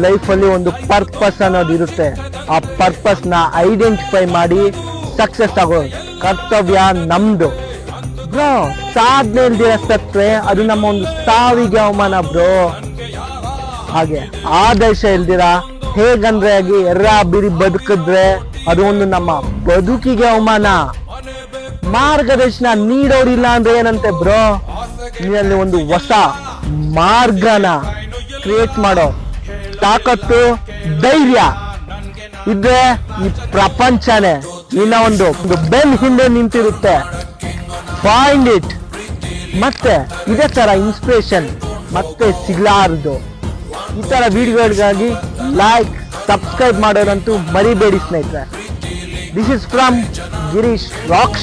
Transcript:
ಲೈಫಲ್ಲಿ ಒಂದು ಪರ್ಪಸ್ ಅನ್ನೋದು ಇರುತ್ತೆ. ಆ ಪರ್ಪಸ್ನ ಐಡೆಂಟಿಫೈ ಮಾಡಿ ಸಕ್ಸಸ್ ಆಗೋ ಕರ್ತವ್ಯ ನಮ್ದು. ಬ್ರೋ ಸಾಧನೆ ಇಲ್ದಿರ ಅದು ನಮ್ಮ ಒಂದು ಸಾವಿಗೆ ಅವಮಾನ ಬ್ರೋ. ಹಾಗೆ ಆದರ್ಶ ಇಲ್ದಿರ? ಹೇಗಂದ್ರೆ ಆಗಿ ಎರ್ರ ಬಿರಿ ಬದುಕಿದ್ರೆ ಅದು ಒಂದು ನಮ್ಮ ಬದುಕಿಗೆ ಅವಮಾನ. ಮಾರ್ಗದರ್ಶನ ನೀಡೋರಿಲ್ಲ ಅಂದ್ರೆ ಏನಂತೆ ಬ್ರೋ? ನೀನಲ್ಲಿ ಒಂದು ಹೊಸ ಮಾರ್ಗನ ಕ್ರಿಯೇಟ್ ಮಾಡೋ ತಾಕತ್ತು, ಧೈರ್ಯ ಇದ್ರೆ ಈ ಪ್ರಪಂಚನೇ ನಿನ್ನ ಒಂದು ಬೆನ್ ಹಿಂದೆ ನಿಂತಿರುತ್ತೆ. ಫೈಂಡ್ ಇಟ್ ಮತ್ತೆ ಇದೇ ತರ ಇನ್ಸ್ಪಿರೇಷನ್ ಮತ್ತೆ ಸಿಗಲಾರದು. ಈ ಥರ ವಿಡಿಯೋಗಳಿಗಾಗಿ ಲೈಕ್ ಸಬ್ಸ್ಕ್ರೈಬ್ ಮಾಡೋರಂತೂ ಮರಿಬೇಡಿ ಸ್ನೇಹಿತರೆ. This is from Girish rock